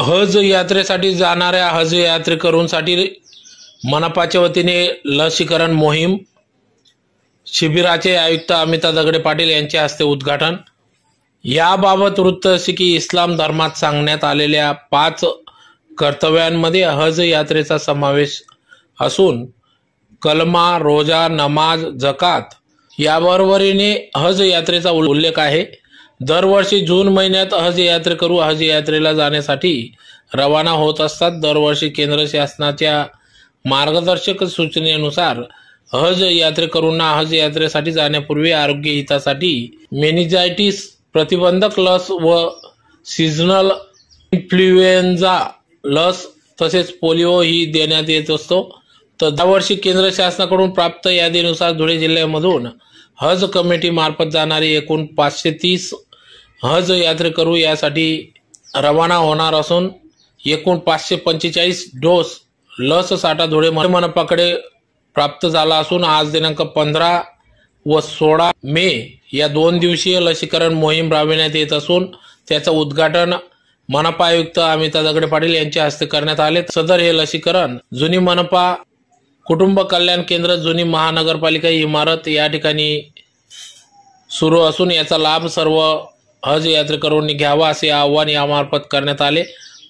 हज यात्रेसाठी जाणाऱ्या हज यात्रेकरूंसाठी मनपाच्या वतीने लसीकरण मोहीम शिबिराचे आयुक्त अमिता दगडे पाटील यांच्या हस्ते उद्घाटन. याबाबत वृत्त असे की इस्लाम धर्मात सांगण्यात आलेल्या पाच कर्तव्यांमध्ये हज यात्रेचा समावेश असून कलमा रोजा नमाज जकात याबरोबरीने हज यात्रेचा उल्लेख आहे. दरवर्षी जून महिन्यात हज यात्रेकरू हज यात्रेला जाण्यासाठी रवाना होत असतात. दरवर्षी केंद्र शासनाच्या मार्गदर्शक सूचनेनुसार हज यात्रेकरूंना हज यात्रेसाठी जाण्यापूर्वी आरोग्य हितासाठी मेनिजायटिस प्रतिबंधक लस व सीझनल इन्फ्लुएन्झा लस तसेच पोलिओ ही देण्यात येत असतो. तर दरवर्षी केंद्र शासनाकडून प्राप्त यादीनुसार धुळे जिल्ह्यामधून हज कमिटी मार्फत जाणारी एकूण पाचशे तीस हज यात्रेकरू यासाठी रवाना होणार असून एकूण पाचशे पंचेचाळीस डोस लस साठा धुळे मनपाकडे प्राप्त झाला असून आज दिनांक पंधरा व सोळा मे या दोन दिवसीय लसीकरण मोहीम राबविण्यात येत असून त्याचं उद्घाटन मनपा आयुक्त अमिता दगडे पाटील यांच्या हस्ते करण्यात आले. सदर हे लसीकरण जुनी मनपा कुटुंब कल्याण केंद्र जुनी महानगरपालिका इमारत या ठिकाणी सुरू असून याचा लाभ सर्व हज यात्रेकरूंनी घ्यावा असे आवाहन यामार्फत करण्यात आले.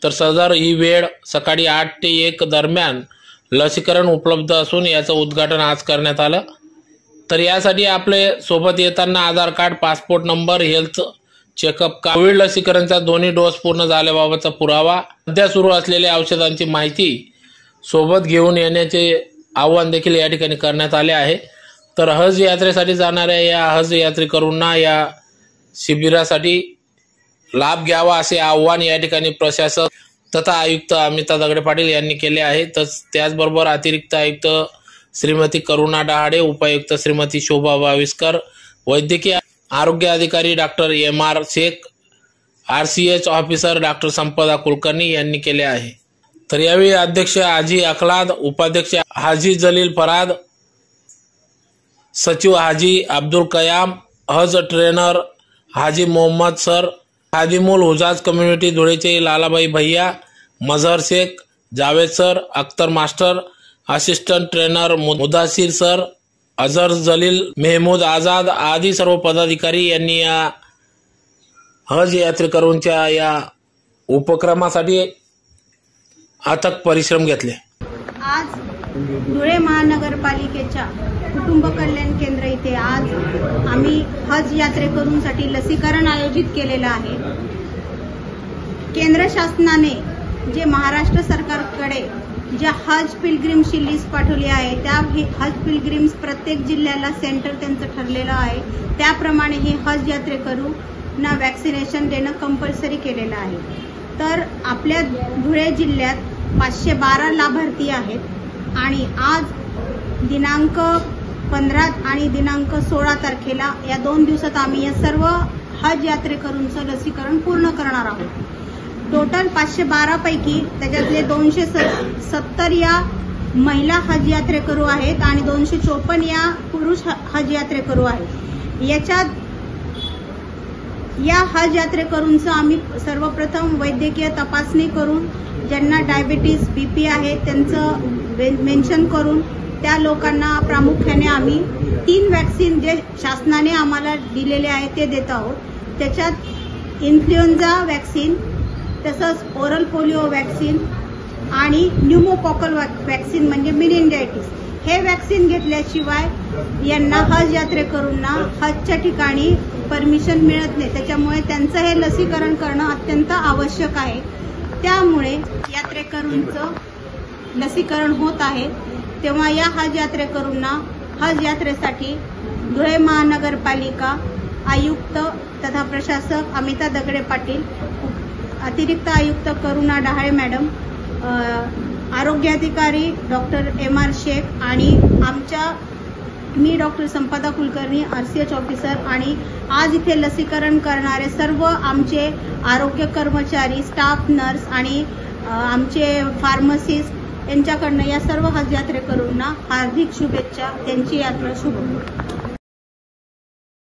तर सदर ही वेळ सकाळी आठ ते एक दरम्यान लसीकरण उपलब्ध असून याचं उद्घाटन आज करण्यात आलं. तर यासाठी आपले सोबत येताना Aadhaar card passport number health checkup Covid लसीकरणचा दोन्ही डोस पूर्ण झाल्याबाबतचा पुरावा सध्या सुरू असलेल्या औषधांची माहिती सोबत घेऊन येण्याचे आव्हान देखील या ठिकाणी करण्यात आले आहे. तर हज यात्रेसाठी जाणाऱ्या या हज यात्रेकरूंना या शिबिरासाठी लाभ घ्यावा असे आव्हान या ठिकाणी प्रशासक तथा आयुक्त अमिता दगडे पाटील यांनी केले आहे. तस त्याचबरोबर अतिरिक्त आयुक्त श्रीमती करुणा डहाडे उपायुक्त श्रीमती शोभा बाविस्कर वैद्यकीय आरोग्य अधिकारी doctor M R Shaikh R C H officer doctor Sampada Kulkarni यांनी केले आहे. तर यावेळी अध्यक्ष हाजी अखलाद उपाध्यक्ष हाजी जलील फराद सचिव Haji Abdul Qayam Haj trainer Haji Mohammed sir Khadimul Hujjaj community धुळेचे Lalabai भैया Mazhar Shaikh Javed sir Akhtar master assistant trainer Mudassir sir Azhar Jalil Mehmood Azad आदी सर्व पदाधिकारी यांनी या हज यात्रेकरूंच्या या उपक्रमासाठी अथक परिश्रम घेतले. धुळे महानगरपालिकेच्या कुटुंब कल्याण केंद्र इथे आज आम्ही हज यात्रेकरूंसाठी लसीकरण आयोजित केलेलं आहे. केंद्र शासनाने जे महाराष्ट्र सरकारकडे ज्या हज पिलग्रिम्सची लिस्ट पाठवली आहे त्या हज पिलग्रिम्स प्रत्येक जिल्ह्याला सेंटर त्यांचं ठरलेलं आहे. त्याप्रमाणे हे हज यात्रेकरूंना वॅक्सिनेशन देणं कंपल्सरी केलेलं आहे. तर आपल्या धुळे जिल्ह्यात पाचशे बारा लाभार्थी आहेत. आणि आज दिनांक पंधरा आणि दिनांक सोळा तारखेला या दोन दिवसात आम्ही या सर्व हज यात्रेकरूंचं लसीकरण पूर्ण करणार आहोत. टोटल पाचशे बारापैकी त्याच्यातले दोनशे सत्तर या महिला हज यात्रेकरू आहेत आणि दोनशे चोपन्न या पुरुष हज यात्रेकरू आहेत. याच्यात या हज यात्रेकरूंचं आम्ही सर्वप्रथम वैद्यकीय तपासणी करून ज्यांना डायबिटीस बीपी आहे त्यांचं मेन्शन करून त्या लोकांना प्रामुख्याने आम्ही तीन वॅक्सिन जे शासनाने आम्हाला दिलेले आहे ते देत आहोत. त्याच्यात इन्फ्लुएन्झा वॅक्सिन तसंच ओरल पोलिओ वॅक्सिन आणि न्यूमोकॉकल वॅक्सिन म्हणजे मिनिंडायटीस हे वॅक्सिन घेतल्याशिवाय यांना हज यात्रेकरूंना हजच्या ठिकाणी परमिशन मिळत नाही. त्याच्यामुळे त्यांचं हे लसीकरण करणं अत्यंत आवश्यक आहे. त्यामुळे यात्रेकरूंचं लसीकरण होत आहे. तेव्हा या हज यात्रेकरूंना हज यात्रेसाठी धुळे महानगरपालिका आयुक्त तथा प्रशासक अमिता दगडे पाटील अतिरिक्त आयुक्त करुणा डहाळे मॅडम आरोग्याधिकारी डॉक्टर एम आर शेख आणि आमच्या मी doctor Sampada Kulkarni R C H officer आणि आज इथे लसीकरण करणारे सर्व आमचे आरोग्य कर्मचारी स्टाफ नर्स आणि आमचे फार्मसिस्ट यांच्याकडनं या सर्व हज यात्रेकरूंना हार्दिक शुभेच्छा. त्यांची यात्रा शुभ